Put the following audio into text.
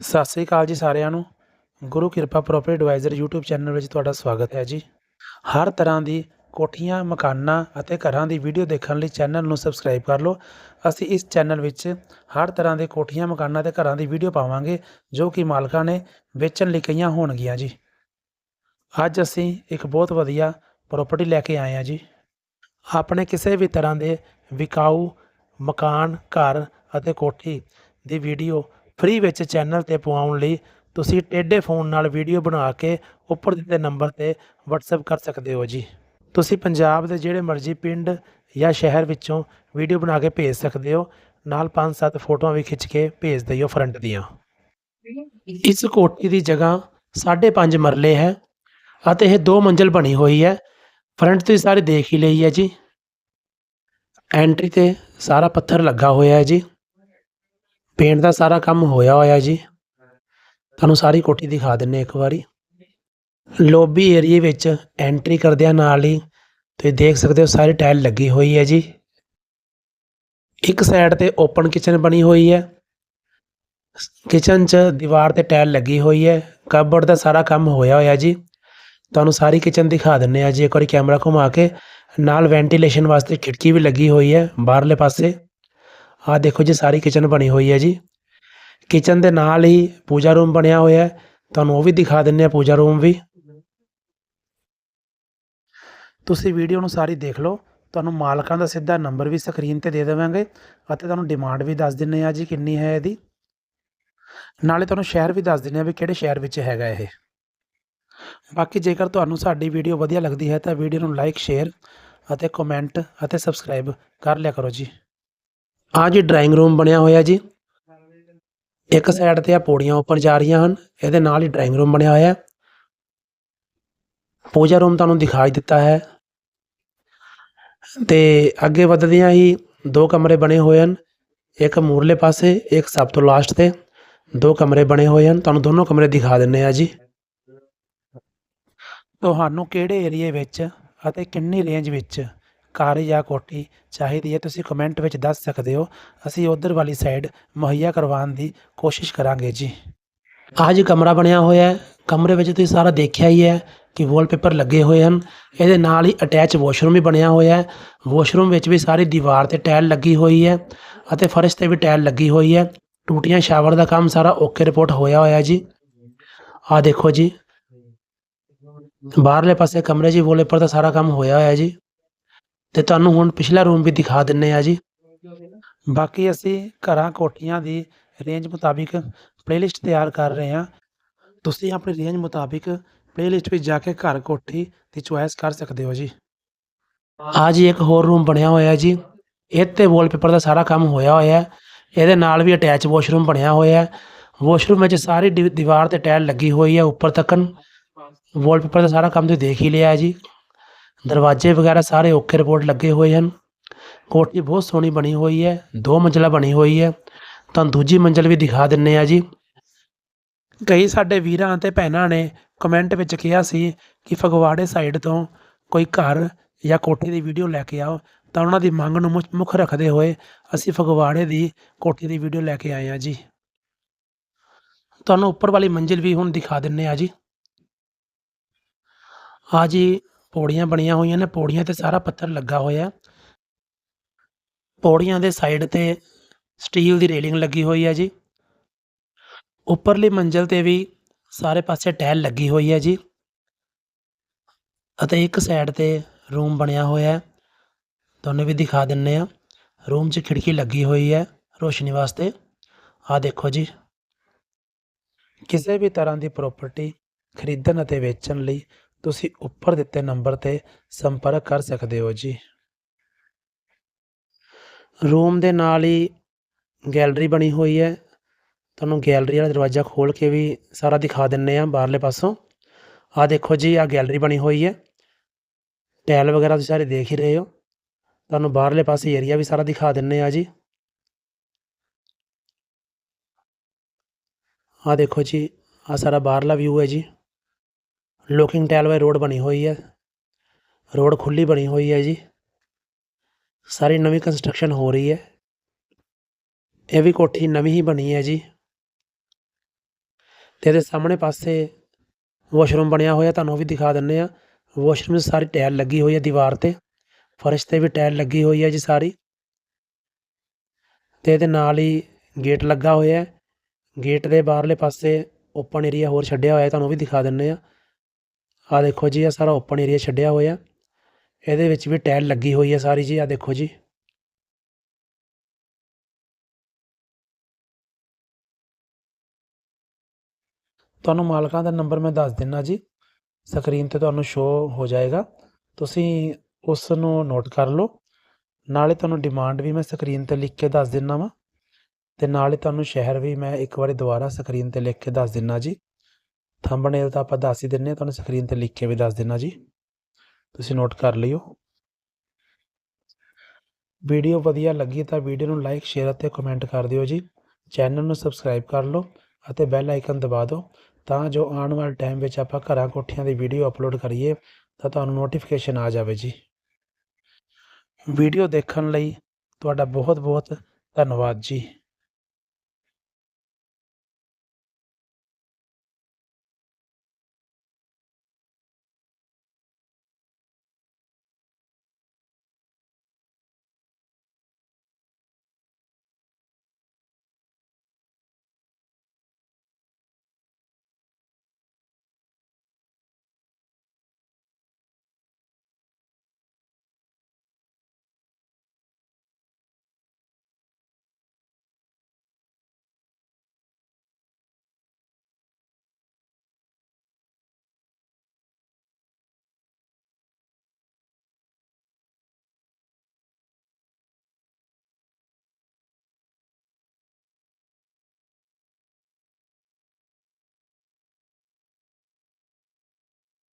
ਸਤਿ ਸ੍ਰੀ ਅਕਾਲ ਜੀ ਸਾਰਿਆਂ ਨੂੰ। ਗੁਰੂ ਕਿਰਪਾ ਪ੍ਰੋਪਰਟੀ ਐਡਵਾਈਜ਼ਰ YouTube ਚੈਨਲ ਵਿੱਚ ਤੁਹਾਡਾ ਸਵਾਗਤ ਹੈ ਜੀ। ਹਰ ਤਰ੍ਹਾਂ ਦੀ ਕੋਠੀਆਂ, ਮਕਾਨਾਂ ਅਤੇ ਘਰਾਂ ਦੀ ਵੀਡੀਓ ਦੇਖਣ ਲਈ ਚੈਨਲ ਨੂੰ ਸਬਸਕ੍ਰਾਈਬ ਕਰ ਲਓ। ਅਸੀਂ ਇਸ ਚੈਨਲ ਵਿੱਚ ਹਰ ਤਰ੍ਹਾਂ ਦੇ ਕੋਠੀਆਂ, ਮਕਾਨਾਂ ਤੇ ਘਰਾਂ ਦੀ ਵੀਡੀਓ ਪਾਵਾਂਗੇ, ਜੋ ਕਿ ਮਾਲਕਾਂ ਨੇ ਵੇਚਣ ਲਈ ਕਈਆਂ ਹੋਣਗੀਆਂ ਜੀ। ਅੱਜ ਅਸੀਂ ਇੱਕ ਬਹੁਤ ਵਧੀਆ ਪ੍ਰਾਪਰਟੀ ਲੈ ਕੇ ਆਏ ਹਾਂ ਜੀ। ਆਪਣੇ ਕਿਸੇ ਵੀ ਤਰ੍ਹਾਂ ਦੇ ਵਿਕਾਊ ਮਕਾਨ, ਘਰ ਅਤੇ ਕੋਠੀ ਦੀ ਵੀਡੀਓ ਫ੍ਰੀ ਵਿੱਚ ਚੈਨਲ ਤੇ ਪਵਾਉਣ ਲਈ ਤੁਸੀਂ ਟੇਢੇ ਫੋਨ ਨਾਲ ਵੀਡੀਓ ਬਣਾ ਕੇ ਉੱਪਰ ਦਿੱਤੇ ਨੰਬਰ ਤੇ WhatsApp ਕਰ ਸਕਦੇ ਹੋ ਜੀ। ਤੁਸੀਂ ਪੰਜਾਬ ਦੇ ਜਿਹੜੇ ਮਰਜ਼ੀ ਪਿੰਡ ਜਾਂ ਸ਼ਹਿਰ ਵਿੱਚੋਂ ਵੀਡੀਓ ਬਣਾ ਕੇ ਭੇਜ ਸਕਦੇ ਹੋ। ਨਾਲ 5-7 ਫੋਟੋਆਂ ਵੀ ਖਿੱਚ ਕੇ ਭੇਜ ਦਿਓ ਫਰੰਟ ਦੀਆਂ। ਇਸ ਕੋਠੀ ਦੀ ਜਗ੍ਹਾ 5.5 ਮਰਲੇ ਹੈ ਅਤੇ ਇਹ ਦੋ ਮੰਜ਼ਲ ਬਣੀ ਹੋਈ ਹੈ। ਫਰੰਟ ਤੁਸੀਂ ਸਾਰੇ ਦੇਖ ਹੀ ਲਈ ਹੈ ਜੀ। ਐਂਟਰੀ ਤੇ ਸਾਰਾ ਪੱਥਰ ਲੱਗਾ ਹੋਇਆ ਹੈ ਜੀ। ਪੇਂਟ ਦਾ ਸਾਰਾ ਕੰਮ ਹੋਇਆ ਹੋਇਆ ਜੀ। ਤੁਹਾਨੂੰ ਸਾਰੀ ਕੋਠੀ ਦਿਖਾ ਦਿੰਨੇ ਇੱਕ ਵਾਰੀ। ਲੋਬੀ ਏਰੀਏ ਵਿੱਚ ਐਂਟਰੀ ਕਰਦਿਆਂ ਨਾਲ ਹੀ। ਤੁਸੀਂ ਦੇਖ ਸਕਦੇ ਹੋ ਸਾਰੀ ਟਾਇਲ ਲੱਗੀ ਹੋਈ ਹੈ ਜੀ। ਇੱਕ ਸਾਈਡ ਤੇ ਓਪਨ ਕਿਚਨ ਬਣੀ ਹੋਈ ਹੈ। ਕਿਚਨ 'ਚ ਦੀਵਾਰ ਤੇ ਟਾਇਲ ਲੱਗੀ ਹੋਈ ਹੈ। ਕਬਰਡ ਦਾ ਸਾਰਾ ਕੰਮ ਹੋਇਆ ਹੋਇਆ ਜੀ। ਤੁਹਾਨੂੰ ਸਾਰੀ ਕਿਚਨ ਦਿਖਾ ਦਿੰਨੇ ਆ ਜੀ। ਇੱਕ ਵਾਰੀ ਕੈਮਰਾ ਘੁਮਾ ਕੇ। ਨਾਲ ਵੈਂਟੀਲੇਸ਼ਨ ਵਾਸਤੇ ਖਿੜਕੀ ਵੀ ਲੱਗੀ ਹੋਈ ਹੈ। ਬਾਹਰਲੇ ਪਾਸੇ ਆਹ ਦੇਖੋ ਜੀ, ਸਾਰੀ ਕਿਚਨ ਬਣੀ ਹੋਈ ਹੈ ਜੀ। ਕਿਚਨ ਦੇ ਨਾਲ ਹੀ ਪੂਜਾ ਰੂਮ ਬਣਿਆ ਹੋਇਆ ਹੈ। ਤੁਹਾਨੂੰ ਉਹ ਵੀ ਦਿਖਾ ਦਿੰਨੇ ਆ ਪੂਜਾ ਰੂਮ ਵੀ। ਤੁਸੀਂ ਵੀਡੀਓ ਨੂੰ ਸਾਰੀ ਦੇਖ ਲਓ। ਤੁਹਾਨੂੰ ਮਾਲਕਾਂ ਦਾ ਸਿੱਧਾ ਨੰਬਰ ਵੀ ਸਕਰੀਨ ਤੇ ਦੇ ਦੇਵਾਂਗੇ ਅਤੇ ਤੁਹਾਨੂੰ ਡਿਮਾਂਡ ਵੀ ਦੱਸ ਦਿੰਨੇ ਆ ਜੀ ਕਿੰਨੀ ਹੈ ਇਹਦੀ। ਨਾਲੇ ਤੁਹਾਨੂੰ ਸ਼ਹਿਰ ਵੀ ਦੱਸ ਦਿੰਨੇ ਆ ਵੀ ਕਿਹੜੇ ਸ਼ਹਿਰ ਵਿੱਚ ਹੈਗਾ ਇਹ। ਬਾਕੀ ਜੇਕਰ ਤੁਹਾਨੂੰ ਸਾਡੀ ਵੀਡੀਓ ਵਧੀਆ ਲੱਗਦੀ ਹੈ ਤਾਂ ਵੀਡੀਓ ਨੂੰ ਲਾਈਕ ਸ਼ੇਅਰ ਅਤੇ ਕਮੈਂਟ ਅਤੇ ਸਬਸਕ੍ਰਾਈਬ ਕਰ ਲਿਆ ਕਰੋ ਜੀ। ਆ ਜੀ ਡਰਾਇੰਗ ਰੂਮ ਬਣਿਆ ਹੋਇਆ ਜੀ। ਇੱਕ ਸਾਈਡ ਤੇ ਆ ਪੌੜੀਆਂ ਉੱਪਰ ਜਾ ਰਹੀਆਂ ਹਨ, ਇਹਦੇ ਨਾਲ ਹੀ ਡਰਾਇੰਗ ਰੂਮ ਬਣਿਆ ਹੋਇਆ। ਹੈ ਪੂਜਾ ਰੂਮ ਤੁਹਾਨੂੰ ਦਿਖਾਈ ਦਿੱਤਾ ਹੈ। ਤੇ ਅੱਗੇ ਵਧਦਿਆਂ ਹੀ ਦੋ ਕਮਰੇ ਬਣੇ ਹੋਏ ਹਨ, ਇੱਕ ਮੂਰਲੇ ਪਾਸੇ, ਇੱਕ ਸਭ ਤੋਂ ਲਾਸਟ ਤੇ। ਦੋ ਕਮਰੇ ਬਣੇ ਹੋਏ ਹਨ, ਤੁਹਾਨੂੰ ਦੋਨੋਂ ਕਮਰੇ ਦਿਖਾ ਦਿੰਨੇ ਆ ਜੀ। ਤੁਹਾਨੂੰ ਕਿਹੜੇ ਏਰੀਏ ਵਿੱਚ ਅਤੇ ਕਿੰਨੀ ਰੇਂਜ ਵਿੱਚ ਕਾਰ ਜਾਂ ਕੋਠੀ ਚਾਹੀਦੀ ਹੈ, ਤੁਸੀਂ ਕਮੈਂਟ ਵਿੱਚ ਦੱਸ ਸਕਦੇ ਹੋ। ਅਸੀਂ ਉਧਰ ਵਾਲੀ ਸਾਈਡ ਮੁਹੱਈਆ ਕਰਵਾਉਣ ਦੀ ਕੋਸ਼ਿਸ਼ ਕਰਾਂਗੇ ਜੀ। ਆਹ ਜੀ ਕਮਰਾ ਬਣਿਆ ਹੋਇਆ ਹੈ। ਕਮਰੇ ਵਿੱਚ ਤੁਸੀਂ ਸਾਰਾ ਦੇਖਿਆ ਹੀ ਹੈ ਕਿ ਵਾਲਪੇਪਰ ਲੱਗੇ ਹੋਏ ਹਨ। ਇਹਦੇ ਨਾਲ ਹੀ ਅਟੈਚ ਵਾਸ਼ਰੂਮ ਵੀ ਬਣਿਆ ਹੋਇਆ ਹੈ। ਵਾਸ਼ਰੂਮ ਵਿੱਚ ਵੀ ਸਾਰੀ ਦੀਵਾਰ ਤੇ ਟਾਇਲ ਲੱਗੀ ਹੋਈ ਹੈ ਅਤੇ ਫਰਸ਼ ਤੇ ਵੀ ਟਾਇਲ ਲੱਗੀ ਹੋਈ ਹੈ। ਟੂਟੀਆਂ ਸ਼ਾਵਰ ਦਾ ਕੰਮ ਸਾਰਾ ਓਕੇ ਰਿਪੋਰਟ ਹੋਇਆ ਹੋਇਆ ਜੀ। ਆਹ ਦੇਖੋ ਜੀ। ਬਾਹਰਲੇ ਪਾਸੇ ਕਮਰੇ 'ਚ ਵਾਲਪੇਪਰ ਦਾ ਸਾਰਾ ਕੰਮ ਹੋਇਆ ਹੋਇਆ ਜੀ। ਤੇ ਤੁਹਾਨੂੰ ਹੁਣ ਪਿਛਲਾ ਰੂਮ ਵੀ ਦਿਖਾ ਦਿੰਨੇ ਆ ਜੀ। ਬਾਕੀ ਅਸੀਂ ਘਰਾਂ ਕੋਠੀਆਂ ਦੀ ਰੇਂਜ ਮੁਤਾਬਿਕ ਪਲੇਲਿਸਟ ਤਿਆਰ ਕਰ ਰਹੇ ਹਾਂ। ਤੁਸੀਂ ਆਪਣੀ ਰੇਂਜ ਮੁਤਾਬਿਕ ਪਲੇਲਿਸਟ ਵਿੱਚ ਜਾ ਕੇ ਘਰ ਕੋਠੀ ਦੀ ਚੁਆਇਸ ਕਰ ਸਕਦੇ ਹੋ ਜੀ। ਆ ਜੀ ਇੱਕ ਹੋਰ ਰੂਮ ਬਣਿਆ ਹੋਇਆ ਜੀ। ਇਹ ਤੇ ਵਾਲਪੇਪਰ ਦਾ ਸਾਰਾ ਕੰਮ ਹੋਇਆ ਹੋਇਆ ਹੈ। ਇਹਦੇ ਨਾਲ ਵੀ ਅਟੈਚ ਵਾਸ਼ਰੂਮ ਬਣਿਆ ਹੋਇਆ ਹੈ। ਵਾਸ਼ਰੂਮ ਵਿੱਚ ਸਾਰੀ ਦੀ- ਦੀਵਾਰ ਤੇ ਟਾਇਲ ਲੱਗੀ ਹੋਈ ਹੈ ਉੱਪਰ ਤੱਕਨ ਵਾਲਪੇਪਰ ਦਾ ਸਾਰਾ ਕੰਮ ਤੁਸੀਂ ਦੇਖ ਹੀ ਲਿਆ ਜੀ। ਦਰਵਾਜ਼ੇ ਵਗੈਰਾ ਸਾਰੇ ਓਕੇ ਰਿਪੋਰਟ ਲੱਗੇ ਹੋਏ ਹਨ। ਕੋਠੀ ਬਹੁਤ ਸੋਹਣੀ ਬਣੀ ਹੋਈ ਹੈ, ਦੋ ਮੰਜ਼ਲਾ ਬਣੀ ਹੋਈ ਹੈ। ਤੁਹਾਨੂੰ ਦੂਜੀ ਮੰਜ਼ਲ ਵੀ ਦਿਖਾ ਦਿੰਨੇ ਆ ਜੀ। ਕਈ ਸਾਡੇ ਵੀਰਾਂ ਅਤੇ ਭੈਣਾਂ ਨੇ ਕਮੈਂਟ ਵਿੱਚ ਕਿਹਾ ਸੀ ਕਿ ਫਗਵਾੜੇ ਸਾਈਡ ਤੋਂ ਕੋਈ ਘਰ ਜਾਂ ਕੋਠੀ ਦੀ ਵੀਡੀਓ ਲੈ ਕੇ ਆਓ। ਤਾਂ ਉਹਨਾਂ ਦੀ ਮੰਗ ਨੂੰ ਮੁੱਖ- ਮੁੱਖ ਰੱਖਦੇ ਹੋਏ ਅਸੀਂ ਫਗਵਾੜੇ ਦੀ ਕੋਠੀ ਦੀ ਵੀਡੀਓ ਲੈ ਕੇ ਆਏ ਹਾਂ ਜੀ। ਤੁਹਾਨੂੰ ਉੱਪਰ ਵਾਲੀ ਮੰਜ਼ਿਲ ਵੀ ਹੁਣ ਦਿਖਾ ਦਿੰਨੇ ਆ ਜੀ। ਆ ਜੀ ਪੌੜੀਆਂ ਬਣੀਆਂ ਹੋਈਆਂ ਨੇ, ਪੌੜੀਆਂ ਤੇ ਸਾਰਾ ਪੱਥਰ ਲੱਗਾ ਹੋਇਆ ਪੌੜੀਆਂ ਦੇ ਸਾਈਡ ਤੇ ਸਟੀਲ ਦੀ ਰੇਲਿੰਗ ਲੱਗੀ ਹੋਈ ਹੈ ਜੀ। ਉੱਪਰਲੀ ਮੰਜ਼ਲ ਤੇ ਵੀ ਸਾਰੇ ਪਾਸੇ ਟਾਇਲ ਲੱਗੀ ਹੋਈ ਹੈ ਜੀ। ਅਤੇ ਇੱਕ ਸਾਈਡ ਤੇ ਰੂਮ ਬਣਿਆ ਹੋਇਆ ਹੈ। ਤੁਹਾਨੂੰ ਵੀ ਦਿਖਾ ਦਿੰਨੇ ਆ ਰੂਮ 'ਚ ਖਿੜਕੀ ਲੱਗੀ ਹੋਈ ਹੈ ਰੋਸ਼ਨੀ ਵਾਸਤੇ। ਆ ਦੇਖੋ ਜੀ। ਕਿਸੇ ਵੀ ਤਰ੍ਹਾਂ ਦੀ ਪ੍ਰਾਪਰਟੀ ਖਰੀਦਣ ਅਤੇ ਵੇਚਣ ਲਈ ਤੁਸੀਂ ਉੱਪਰ ਦਿੱਤੇ ਨੰਬਰ ਤੇ ਸੰਪਰਕ ਕਰ ਸਕਦੇ ਹੋ ਜੀ। ਰੂਮ ਦੇ ਨਾਲ ਹੀ ਗੈਲਰੀ ਬਣੀ ਹੋਈ ਹੈ। ਤੁਹਾਨੂੰ ਗੈਲਰੀ ਵਾਲਾ ਦਰਵਾਜ਼ਾ ਖੋਲ ਕੇ ਵੀ ਸਾਰਾ ਦਿਖਾ ਦਿੰਨੇ ਆ ਬਾਹਰਲੇ ਪਾਸੋਂ। ਆਹ ਦੇਖੋ ਜੀ, ਆਹ ਗੈਲਰੀ ਬਣੀ ਹੋਈ ਹੈ। ਟਾਇਲ ਵਗੈਰਾ ਤੁਸੀਂ ਸਾਰੇ ਦੇਖ ਹੀ ਰਹੇ ਹੋ। ਤੁਹਾਨੂੰ ਬਾਹਰਲੇ ਪਾਸੇ ਏਰੀਆ ਵੀ ਸਾਰਾ ਦਿਖਾ ਦਿੰਨੇ ਆ ਜੀ। ਆਹ ਦੇਖੋ ਜੀ, ਆਹ ਸਾਰਾ ਬਾਹਰਲਾ ਵਿਊ ਹੈ ਜੀ। ਲੋਕਿੰਗ ਟਾਇਲ ਵਾਲੀ ਰੋਡ ਬਣੀ ਹੋਈ ਹੈ। ਰੋਡ ਖੁੱਲੀ ਬਣੀ ਹੋਈ ਹੈ ਜੀ। ਸਾਰੀ ਨਵੀਂ ਕੰਸਟਰਕਸ਼ਨ ਹੋ ਰਹੀ ਹੈ। ਇਹ ਵੀ ਕੋਠੀ ਨਵੀਂ ਹੀ ਬਣੀ ਹੈ ਜੀ। ਤੇ ਇਹਦੇ ਸਾਹਮਣੇ ਪਾਸੇ ਵਾਸ਼ਰੂਮ ਬਣਿਆ ਹੋਇਆ, ਤੁਹਾਨੂੰ ਉਹ ਵੀ ਦਿਖਾ ਦਿੰਨੇ ਆ ਵਾਸ਼ਰੂਮ 'ਚ ਸਾਰੀ ਟਾਇਲ ਲੱਗੀ ਹੋਈ ਹੈ ਦੀਵਾਰ ਤੇ। ਫਰਸ਼ ਤੇ ਵੀ ਟਾਇਲ ਲੱਗੀ ਹੋਈ ਹੈ ਜੀ ਸਾਰੀ। ਤੇ ਇਹਦੇ ਨਾਲ ਹੀ ਗੇਟ ਲੱਗਾ ਹੋਇਆ ਹੈ। ਗੇਟ ਦੇ ਬਾਹਰਲੇ ਪਾਸੇ ਓਪਨ ਏਰੀਆ ਹੋਰ ਛੱਡਿਆ ਹੋਇਆ, ਤੁਹਾਨੂੰ ਉਹ ਵੀ ਦਿਖਾ ਦਿੰਨੇ ਆ ਆ ਦੇਖੋ ਜੀ, ਇਹ ਸਾਰਾ ਓਪਨ ਏਰੀਆ ਛੱਡਿਆ ਹੋਇਆ। ਇਹਦੇ ਵਿੱਚ ਵੀ ਟਾਇਲ ਲੱਗੀ ਹੋਈ ਹੈ ਸਾਰੀ ਜੀ, ਆ ਦੇਖੋ ਜੀ। ਤੁਹਾਨੂੰ ਮਾਲਕਾਂ ਦਾ ਨੰਬਰ ਮੈਂ ਦੱਸ ਦਿੰਨਾ ਜੀ। ਸਕਰੀਨ ਤੇ ਤੁਹਾਨੂੰ ਸ਼ੋ ਹੋ ਜਾਏਗਾ। ਤੁਸੀਂ ਉਸ ਨੂੰ ਨੋਟ ਕਰ ਲਓ। ਨਾਲੇ ਤੁਹਾਨੂੰ ਡਿਮਾਂਡ ਵੀ ਮੈਂ ਸਕਰੀਨ ਤੇ ਲਿਖ ਕੇ ਦੱਸ ਦਿੰਨਾ ਵਾਂ। ਤੇ ਨਾਲੇ ਤੁਹਾਨੂੰ ਸ਼ਹਿਰ ਵੀ ਮੈਂ ਇੱਕ ਵਾਰੀ ਦੁਬਾਰਾ ਸਕਰੀਨ ਤੇ ਲਿਖ ਕੇ ਦੱਸ ਦਿੰਨਾ ਜੀ। ਥੰਬਨੇਲ ਤਾਂ ਆਪਾਂ ਦੱਸ ਹੀ ਦਿੰਨੇ ਆ, ਤੁਹਾਨੂੰ ਸਕਰੀਨ ਤੇ ਲਿਖ ਕੇ ਵੀ ਦੱਸ ਦਿੰਨਾ ਜੀ। ਤੁਸੀਂ ਨੋਟ ਕਰ ਲਿਓ। ਵੀਡੀਓ ਵਧੀਆ ਲੱਗੀ ਤਾਂ ਵੀਡੀਓ ਨੂੰ ਲਾਈਕ ਸ਼ੇਅਰ ਅਤੇ ਕਮੈਂਟ ਕਰ ਦਿਓ ਜੀ। ਚੈਨਲ ਨੂੰ ਸਬਸਕ੍ਰਾਈਬ ਕਰ ਲਓ ਅਤੇ ਬੈਲ ਆਈਕਨ ਦਬਾ ਦਿਓ ਤਾਂ ਜੋ ਆਉਣ ਵਾਲੇ ਟਾਈਮ ਵਿੱਚ ਆਪਾਂ ਘਰਾਂ ਕੋਠੀਆਂ ਦੀ ਵੀਡੀਓ ਅਪਲੋਡ ਕਰੀਏ ਤਾਂ ਤੁਹਾਨੂੰ ਨੋਟੀਫਿਕੇਸ਼ਨ ਆ ਜਾਵੇ ਜੀ। ਵੀਡੀਓ ਦੇਖਣ ਲਈ ਤੁਹਾਡਾ ਬਹੁਤ ਬਹੁਤ ਧੰਨਵਾਦ ਜੀ।